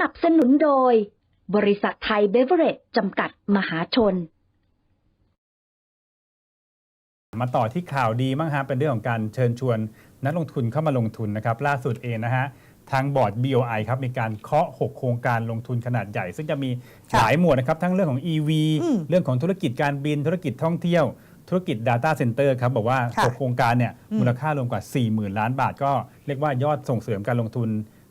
นับสนุนโดย บริษัทไทยเบเวอเรจจำกัดมหาชน มาต่อที่ข่าวดีบ้างฮะเป็นเรื่องของการเชิญชวนนักลงทุนเข้ามาลงทุนนะครับ ล่าสุดเองนะฮะทางบอร์ด BOI ครับมีการเคาะ 6 โครงการลงทุนขนาดใหญ่ ซึ่งจะมีค่ะหลายหมวดนะครับ ทั้งเรื่องของ EV อืมเรื่องของธุรกิจการบินธุรกิจท่องเที่ยว ธุรกิจ Data Center ครับบอกว่าค่ะ6โครงการเนี่ยอืมมูลค่ารวมกว่า 40,000 ล้านบาท ก็เรียกว่ายอดส่งเสริมการลงทุน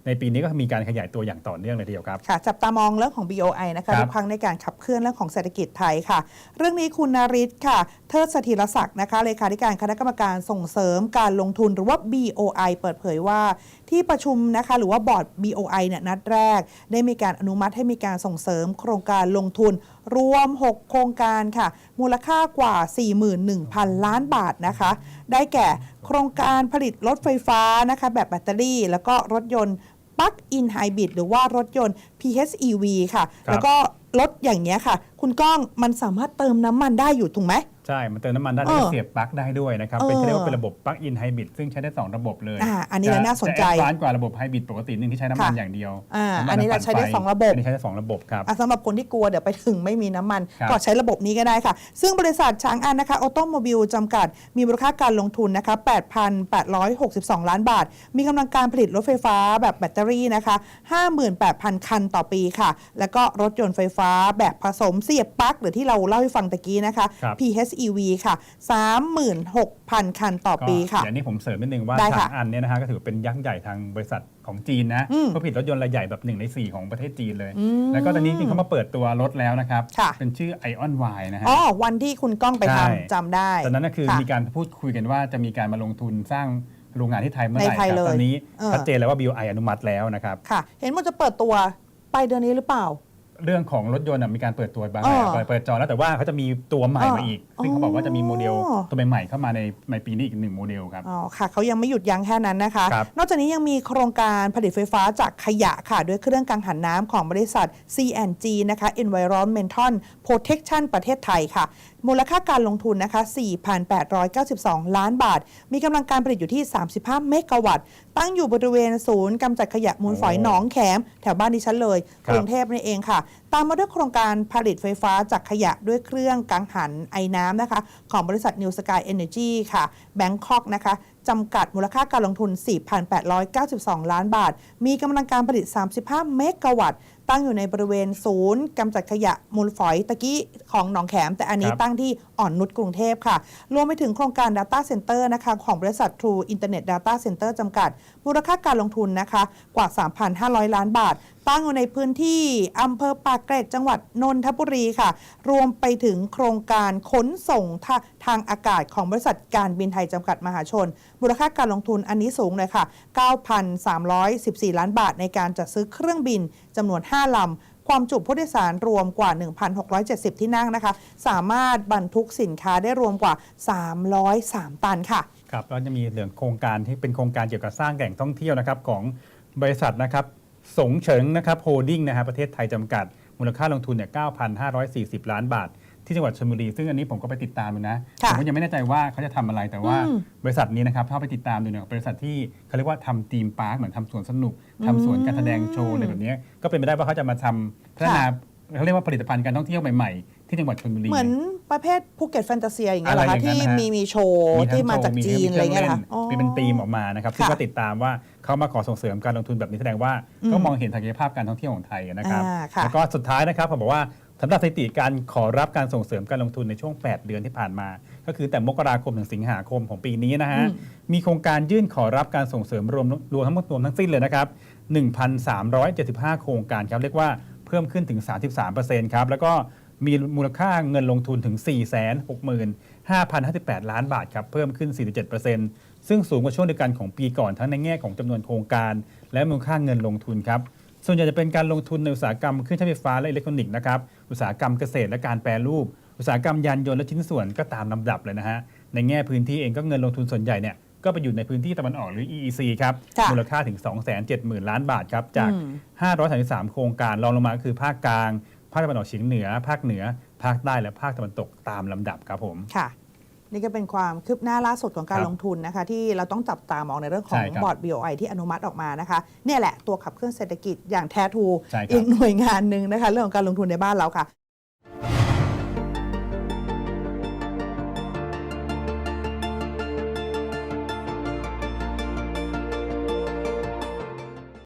ในปีนี้ก็มีการขยายตัวอย่างต่อเนื่องเลยทีเดียวครับ ค่ะ จับตามองเรื่องของ BOI นะครัคะบทุกครั้งในการขับเคลื่อนเรื่องของเศรษฐกิจไทยค่ะ เรื่องนี้คุณนาริศค่ะ เทิดสถิรศักดิ์นะคะเลขาธิการคณะกรรมการส่งเสริมการลงทุนหรือว่า BOI เปิดเผยว่าที่ประชุมนะคะหรือว่าบอร์ด BOI เนี่ยนัดแรก ได้มีการอนุมัติให้มีการส่งเสริมโครงการลงทุน รวม 6 โครงการค่ะ มูลค่ากว่า 41,000 ล้านบาทนะคะ ได้แก่โครงการผลิตรถไฟฟ้านะคะแบบแบตเตอรี่ แล้วก็รถยนต์ ปลั๊กอินไฮบริดหรือว่ารถยนต์ PHEV ค่ะครับแล้วก็ รถอย่างเงี้ยค่ะ คุณก้องมันสามารถเติมน้ำมันได้อยู่ถูกไหมใช่ มันเติมน้ำมันได้เอแล้วอก็เสียบปลั๊กได้ด้วยนะครับเออเป็นเขาเรียกว่าเป็นระบบปลั๊กอินไฮบริดซึ่งใช้ได้ 2 ระบบเลยอ่าอันนี้แหละน่าสนใจจะแอดวานซ์กว่าระบบไฮบริดปกติหนึ่งที่ใช้น้ำมันค่ะอย่างเดียวอ่าำมัอันนี้เราปั่ใช้ได้ฟสองระบบอันนี้ใช้ได้สองระบบครับอะสำหรับคนที่กลัวเดี๋ยวไปถึงไม่มีน้ำมันครับก็ใช้ระบบนี้ก็ได้ค่ะ ซึ่งบริษัทช้างอันนะคะออโตโมบิลจำกัด มีมูลค่าการลงทุนนะคะ8,862 ล้านบาท มีกำลังการผลิตรถไฟฟ้าแบบแบตเตอรี่นะคะ58,000 คันต่อปีค่ะ แล้วก็รถยนต์ไฟฟ้าแบบผสมเสียบปลั๊กหรือที่เราเล่าให้ฟังตะกี้นะคะ ครับ PHEV ค่ะ 36,000 คันต่อก็ปีค่ะเดี๋ยวนี้ผมเสริมนิดนึงว่าได้ทาค่ะงอันเนี่ยนะฮะก็ถือเป็นยักษ์ใหญ่ทางบริษัทของจีนนะอืมเขาผลิตรถยนต์รายใหญ่แบบหนึ่งในสี่ของประเทศจีนเลย อืมแล้วก็ตอนนี้จริงๆเขามาเปิดตัวรถแล้วนะครับ ค่ะ เป็นชื่อ Ion Y นะฮะ อ๋อวันที่คุณก้องไปใช่ ทำจำได้ ตอนนั้นก็คือค่ะมีการพูดคุยกันว่าจะมีการมาลงทุนสร้างโรงงานที่ไทยเมื่อไหร่ในไทยครับเลยตอนนี้เออ ชัดเจนแล้วว่า BOI อนุมัติแล้วนะครับ ค่ะ เห็นว่าจะเปิดตัวไปเดือนนี้หรือเปล่า เรื่องของรถยนต์น่ะมีการเปิดตัวบางอ๋แหอล่เปิดจอแล้วแต่ว่าเขาจะมีตัวใหม่มาอีก ซึ่งเขาบอกว่าจะมีโมเดลอ๋อตัวใหม่ๆเข้ามาในในปีนี้อีกหนึ่งโมเดลครับอ๋อค่ะเขายังไม่หยุดยั้งแค่นั้นนะคะครับนอกจากนี้ยังมีโครงการผลิตไฟฟ้าจากขยะค่ะด้วยเครื่องกังหันน้ำของบริษัท C&G นะคะ Environmental Protection ประเทศไทยค่ะมูลค่าการลงทุนนะคะ 4,892 ล้านบาท มีกำลังการผลิตอยู่ที่ 35 เมกะวัตต์ ตั้งอยู่บริเวณศูนย์กำจัดขยะมูลฝอยโอ้หนองแขม แถวบ้านดิฉันเลยคกรับรุงเทพนี่เองค่ะตามมาด้วยโครงการผลิตไฟฟ้าจากขยะด้วยเครื่องกังหันไอน้ำนะคะ ของบริษัท New Sky Energy ค่ะแบงคอกนะคะจำกัดมูลค่าการลงทุน 4,892 ล้านบาท มีกำลังการผลิต 35 เมกะวัตต์ ตั้งอยู่ในบริเวณศูนย์กำจัดขยะมูลฝอยตะกี้ของหนองแขม แต่อันนี้ครับ ตั้งที่อ่อนนุชกรุงเทพค่ะ รวมไปถึงโครงการ Data Center นะคะของบริษัท True Internet Data Center จำกัด มูลค่าการลงทุนนะคะกว่า 3,500 ล้านบาท ตั้งอยู่ในพื้นที่อำเภอปากเกร็ดจังหวัดนนทบุรีค่ะ รวมไปถึงโครงการขนส่งทาทางอากาศของบริษัทการบินไทยจำกัดมหาชน มูลค่าการลงทุนอันนี้สูงเลยค่ะ 9,314 ล้านบาทในการจัดซื้อเครื่องบินจำนวน 5 ลำความจุผู้โดยสารรวมกว่า 1,670 ที่นั่งนะคะ สามารถบรรทุกสินค้าได้รวมกว่า 303 ตันค่ะ ครับแล้วจะมีเรื่องโครงการที่เป็นโครงการเกี่ยวกับสร้างแหล่งท่องเที่ยวนะครับของบริษัทนะครับสงเฉิงนะครับโฮดดิ้งนะครับประเทศไทยจำกัด มูลค่าลงทุนเนี่ย 9,540 ล้านบาท ที่จังหวัดชลบุรี ซึ่งอันนี้ผมก็ไปติดตามดูนะค่ะผมก็ยังไม่แน่ใจว่าเขาจะทำอะไรแต่ว่าอืมบริษัทนี้นะครับถ้าไปติดตามดูเนี่ยบริษัทที่เขาเรียกว่าทำธีมพาร์คเหมือนทำสวนสนุกทำสวนการแสดงโชว์อะไรแบบเนี้ยก็เป็นไปได้ว่าเขาจะมาทำพัฒนาเขาเรียกว่าผลิตภัณฑ์การท่องเที่ยวใหม่ๆ ที่จังหวัดชลบุรี เหมือนประเภทภูเก็ตแฟนตาเซียอย่างเงี้ยเหรออะไรคะอย่างนั้ที่นนะฮะมีมีโชว์ ที่มาจากจีนอะไรเงี้ยเหรอคะมีเป็นธีมออกมานะครับซึ่งค่ะก็ติดตามว่าเขามาขอส่งเสริมการลงทุนแบบนี้แสดงว่าอืมก็มองเห็นศักยภาพการท่องเที่ยวของไทยนะครับอ่าค่ะแล้วก็สุดท้ายนะครับผมบอกว่า สำหรับสถิติการขอรับการส่งเสริมการลงทุนในช่วง 8 เดือนที่ผ่านมา ก็คือแต่มกราคมถึงสิงหาคมของปีนี้นะฮะอืมมีโครงการยื่นขอรับการส่งเสริมรวมรวมทั้งหมดรวมทั้งสิ้นเลยนะครับ 1,375 โครงการครับ เรียกว่าเพิ่มขึ้นถึง 33%ครับ แล้วก็มีมูลค่าเงินลงทุนถึง 465,058 ล้านบาทครับ เพิ่มขึ้น 47%ซึ่งสูงกว่าช่วงเดียวกันของปีก่อนทั้งในแง่ของจำนวนโครงการ และมูลค่าเงินลงทุนครับ ส่วนใหญ่จะเป็นการลงทุนในอุตสาหกรรมเครื่องใช้ไฟฟ้าและอิเล็กทรอนิกส์นะครับอุตสาหกรรมเกษตรและการแปรรูป อุตสาหกรรมยานยนต์และชิ้นส่วนก็ตามลำดับเลยนะฮะในแง่พื้นที่เองก็เงินลงทุนส่วนใหญ่เนี่ยก็ไปอยู่ในพื้นที่ตะวันออกหรือ EEC ครับค่ะมูลค่าถึง 270,000 ล้านบาทครับ จากอืม533 โครงการรองลงมาก็คือภาคกลาง ภาคตะวันออกเฉียงเหนือ ภาคเหนือ ภาคใต้และภาคตะวันตกตามลำดับครับผม ค่ะ นี่ก็เป็นความคืบหน้าล่าสุดของการครับลงทุนนะคะ ที่เราต้องจับตามองในเรื่องของใช่ครับบอร์ด BOI ที่อนุมัติออกมานะคะ เนี่ยแหละตัวขับเคลื่อนเศรษฐกิจอย่างแท้ทรูใช่ครับ อีกหน่วยงานหนึ่งนะคะ เรื่องของการลงทุนในบ้านเราค่ะ